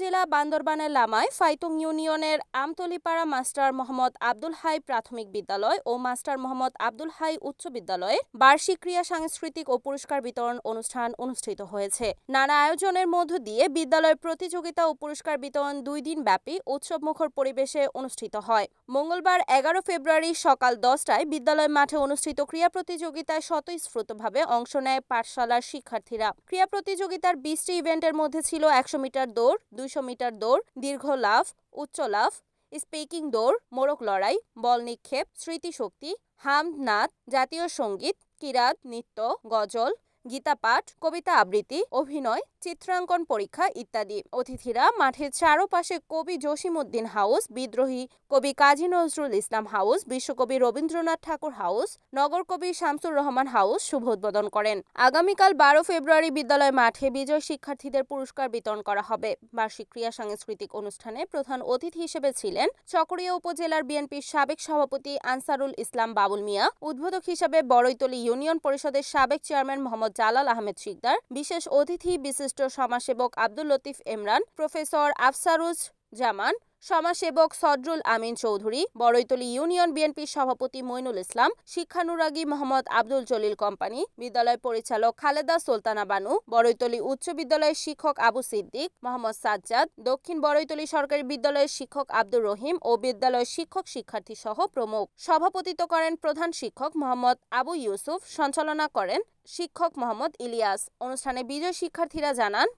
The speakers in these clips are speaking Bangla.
জেলা বান্দরবানের লামায় ফাইতুং ইউনিয়নের আমতলিপাড়া মাস্টার মোহাম্মদ আব্দুল হাই প্রাথমিক বিদ্যালয় ও মাস্টার মোহাম্মদ আব্দুল হাই উচ্চ বিদ্যালয়ে বার্ষিক ক্রিয়া সাংস্কৃতিক ও পুরস্কার বিতরণ অনুষ্ঠান অনুষ্ঠিত হয়েছে। নানা আয়োজনের মধ্য দিয়ে বিদ্যালয় প্রতিযোগিতা ও পুরস্কার বিতরণ দুই দিন ব্যাপী উৎসবমুখর পরিবেশে অনুষ্ঠিত হয়। মঙ্গলবার এগারো ফেব্রুয়ারি সকাল দশটায় বিদ্যালয় মাঠে অনুষ্ঠিত ক্রীড়া প্রতিযোগিতায় স্বতঃস্ফূর্তভাবে অংশ নেয় পাঠশালার শিক্ষার্থীরা। ক্রীড়া প্রতিযোগিতার বিশটি ইভেন্টের মধ্যে ছিল একশো মিটার দৌড় দুইশো মিটার দৌড়, দীর্ঘ লাফ, উচ্চ লাফ, স্পিকিং দৌড় মোরক লড়াই, বল নিক্ষেপ, স্মৃতিশক্তি, হাম নাচ জাতীয় সংগীত, কিরাত, নৃত্য, গজল গীতাপাঠ কবিতা আবৃত্তি, অভিনয়, চিত্রাঙ্কন পরীক্ষা ইত্যাদি। অতিথিরা মাঠের চারপাশে কবি জসিমউদ্দিন হাউস, বিদ্রোহী কবি কাজী নজরুল ইসলাম হাউস, বিশ্বকবি রবীন্দ্রনাথ ঠাকুর হাউস, নগর কবি শামসুর রহমান হাউস শুভ উদ্বোধন করেন। আগামীকাল বারো ফেব্রুয়ারি বিদ্যালয় মাঠে বিজয় শিক্ষার্থীদের পুরস্কার বিতরণ করা হবে। বার্ষিক ক্রিয়া সাংস্কৃতিক অনুষ্ঠানে প্রধান অতিথি হিসেবে ছিলেন চকরিয়া উপজেলার বিএনপির সাবেক সভাপতি আনসারুল ইসলাম বাবুল মিয়া, উদ্বোধক হিসেবে বড়ইতলী ইউনিয়ন পরিষদের সাবেক চেয়ারম্যান জালাল আহমেদ শিকদার বিশেষ অতিথি বিশিষ্ট সমাজসেবক আব্দুল লতিফ এমরান প্রফেসর আফসারুজ জামান সমাজসেবক সদরুল আমিন চৌধুরী বড়ইতলী ইউনিয়ন বিএনপির সভাপতি মইনুল ইসলাম, শিক্ষানুরাগী মোহাম্মদ আব্দুল জলিল কোম্পানি, বিদ্যালয় পরিচালক খালেদা সুলতানা বানু বড়ইতলী উচ্চ বিদ্যালয়ের শিক্ষক আবু সিদ্দিক, মোহাম্মদ সাজ্জাদ, দক্ষিণ বড়ইতলী সরকারি বিদ্যালয়ের শিক্ষক আব্দুর রহিম ও বিদ্যালয়ের শিক্ষক শিক্ষার্থী সহ প্রমুখ। সভাপতিত্ব করেন প্রধান শিক্ষক মোহাম্মদ আবু ইউসুফ, সঞ্চালনা করেন শিক্ষক মোহাম্মদ ইলিয়াস। অনুষ্ঠানে বিজয় শিক্ষার্থীরা জানান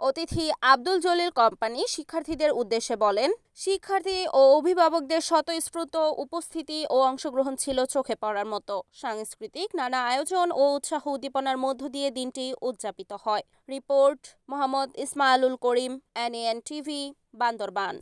অতিথি আব্দুল জলিল কোম্পানি শিক্ষার্থীদের উদ্দেশ্যে বলেন, শিক্ষার্থী ও অভিভাবকদের স্বতঃস্ফূর্ত উপস্থিতি ও অংশগ্রহণ ছিল চোখে পড়ার মতো। সাংস্কৃতিক নানা আয়োজন ও উৎসাহ উদ্দীপনার মধ্য দিয়ে দিনটি উদযাপিত হয়। Report, Mohammad Ismailul Karim NN TV, Bandarban.